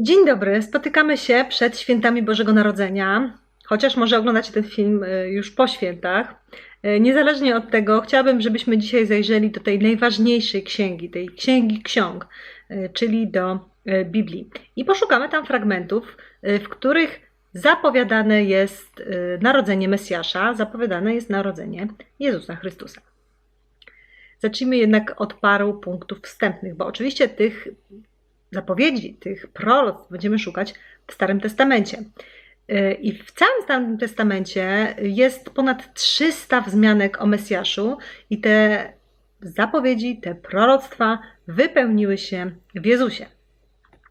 Dzień dobry, spotykamy się przed świętami Bożego Narodzenia, chociaż może oglądacie ten film y, już po świętach. Y, Niezależnie od tego, chciałabym, żebyśmy dzisiaj zajrzeli do tej najważniejszej księgi, tej księgi ksiąg, y, czyli do Biblii. I poszukamy tam fragmentów, w których zapowiadane jest narodzenie Mesjasza, zapowiadane jest narodzenie Jezusa Chrystusa. Zacznijmy jednak od paru punktów wstępnych, bo oczywiście tych zapowiedzi, tych proroctw będziemy szukać w Starym Testamencie. Yy, I w całym Starym Testamencie jest ponad 300 wzmianek o Mesjaszu, i te zapowiedzi, te proroctwa wypełniły się w Jezusie.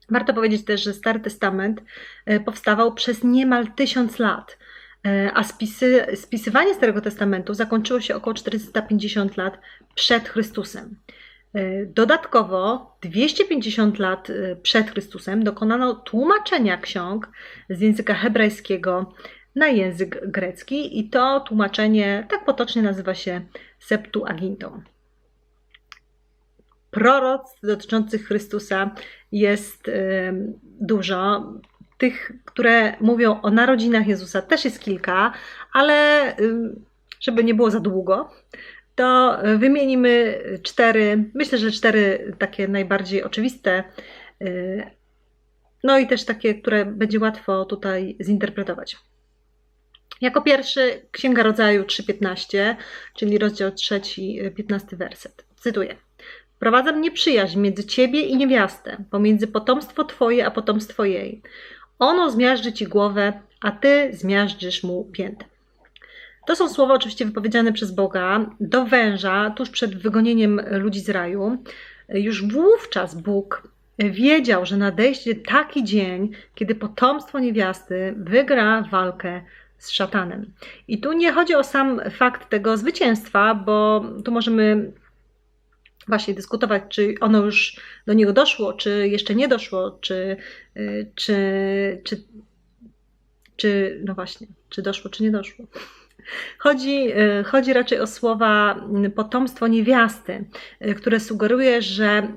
Warto powiedzieć też, że Stary Testament yy, powstawał przez niemal tysiąc lat, yy, a spisy, spisywanie Starego Testamentu zakończyło się około 450 lat przed Chrystusem. Dodatkowo 250 lat y, przed Chrystusem dokonano tłumaczenia ksiąg z języka hebrajskiego na język grecki i to tłumaczenie tak potocznie nazywa się Septuagintą. Proroctw dotyczących Chrystusa jest y, dużo. Tych, które mówią o narodzinach Jezusa, też jest kilka, ale żeby nie było za długo, to wymienimy cztery, myślę, że cztery takie najbardziej oczywiste, y, no i też takie, które będzie łatwo tutaj zinterpretować. Jako pierwszy Księga Rodzaju 3.15, czyli rozdział 3, 15 werset. Cytuję. Wprowadzam nieprzyjaźń między ciebie i niewiastę, pomiędzy potomstwo twoje a potomstwo jej. Ono zmiażdży ci głowę, a ty zmiażdżysz mu piętę. To są słowa oczywiście wypowiedziane przez Boga do węża tuż przed wygonieniem ludzi z raju. Już wówczas Bóg wiedział, że nadejdzie taki dzień, kiedy potomstwo niewiasty wygra walkę z szatanem. I tu nie chodzi o sam fakt tego zwycięstwa, bo tu możemy właśnie dyskutować, czy ono już do niego doszło, czy jeszcze nie doszło, czy, czy, czy, czy no właśnie, czy doszło, czy nie doszło. Chodzi, e, chodzi raczej o słowa potomstwo niewiasty, e, które sugeruje, że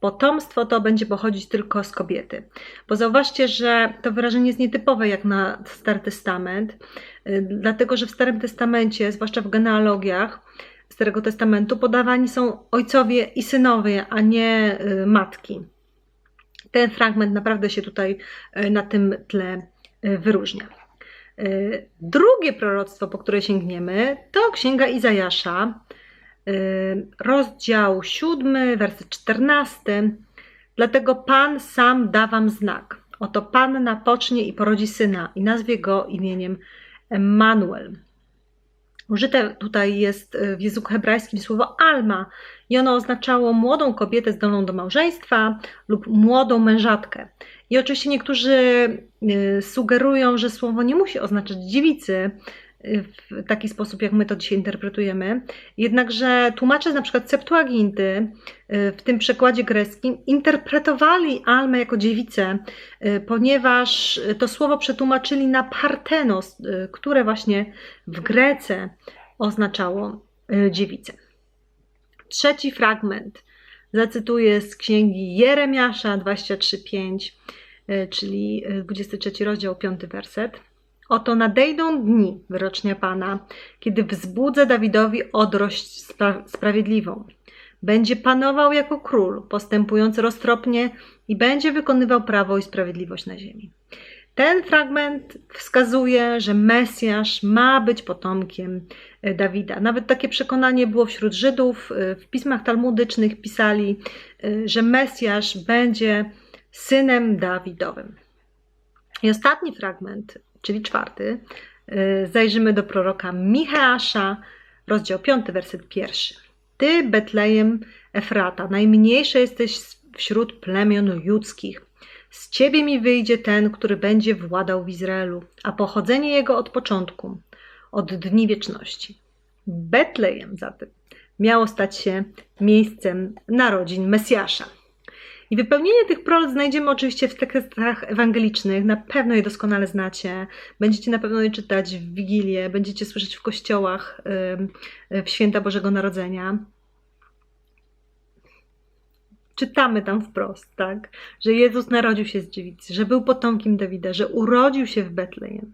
potomstwo to będzie pochodzić tylko z kobiety. Bo zauważcie, że to wyrażenie jest nietypowe jak na Stary Testament, e, dlatego że w Starym Testamencie, zwłaszcza w genealogiach Starego Testamentu, podawani są ojcowie i synowie, a nie matki. Ten fragment naprawdę się tutaj na tym tle wyróżnia. Y, drugie proroctwo, po które sięgniemy, to Księga Izajasza, y, rozdział 7, werset 14. Dlatego Pan sam da wam znak. Oto Panna pocznie i porodzi syna i nazwie go imieniem Emmanuel. Użyte tutaj jest y, w języku hebrajskim słowo alma i ono oznaczało młodą kobietę zdolną do małżeństwa lub młodą mężatkę. I oczywiście niektórzy y, sugerują, że słowo nie musi oznaczać dziewicy w taki sposób, jak my to dzisiaj interpretujemy. Jednakże tłumacze na przykład Septuaginty y, w tym przekładzie greckim interpretowali Almę jako dziewicę, ponieważ to słowo przetłumaczyli na partenos, które właśnie w Grece oznaczało dziewicę. Trzeci fragment Zacytuję z księgi Jeremiasza 23:5, e, czyli 23 e, rozdział, 5 werset. Oto nadejdą dni, wyrocznia Pana, kiedy wzbudzę Dawidowi odrość spra sprawiedliwą. Będzie panował jako król, postępujący roztropnie i będzie wykonywał prawo i sprawiedliwość na ziemi. Ten fragment wskazuje, że Mesjasz ma być potomkiem e, Dawida. Nawet takie przekonanie było wśród Żydów. E, w pismach talmudycznych pisali, e, że Mesjasz będzie synem Dawidowym. I ostatni fragment, czyli czwarty, zajrzymy do proroka Micheasza, rozdział 5, werset pierwszy. Ty, Betlejem Efrata, najmniejszy jesteś wśród plemion judzkich z ciebie mi wyjdzie ten, który będzie władał w Izraelu, a pochodzenie jego od początku, od dni wieczności. Betlejem zatem miało stać się miejscem narodzin Mesjasza. I wypełnienie tych proroc znajdziemy oczywiście w tekstach ewangelicznych. Na pewno je doskonale znacie. Będziecie na pewno je czytać w Wigilię, będziecie słyszeć w kościołach w święta Bożego Narodzenia. czytamy tam wprost, tak, że Jezus narodził się z dziewicy, że był potomkiem Dawida, że urodził się w Betlejem.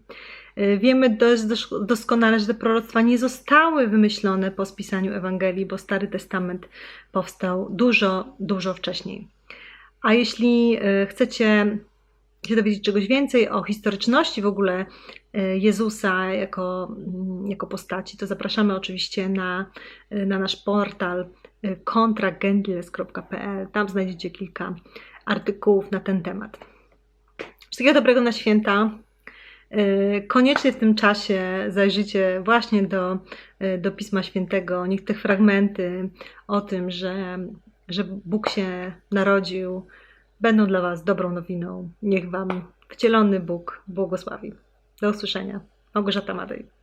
Y, Wiemy dość doskonale, że te proroctwa nie zostały wymyślone po spisaniu Ewangelii, bo Stary Testament powstał dużo, dużo wcześniej. A jeśli y, chcecie się dowiedzieć czegoś więcej o historyczności w ogóle y, Jezusa jako, mm, jako postaci, to zapraszamy oczywiście na, y, na nasz portal kontragendiles.pl. Tam znajdziecie kilka artykułów na ten temat. Wszystkiego dobrego na święta. Koniecznie w tym czasie zajrzyjcie właśnie do, do Pisma Świętego. Niech te fragmenty o tym, że, że Bóg się narodził, będą dla Was dobrą nowiną. Niech Wam wcielony Bóg błogosławi. Do usłyszenia. Małgorzata Madej.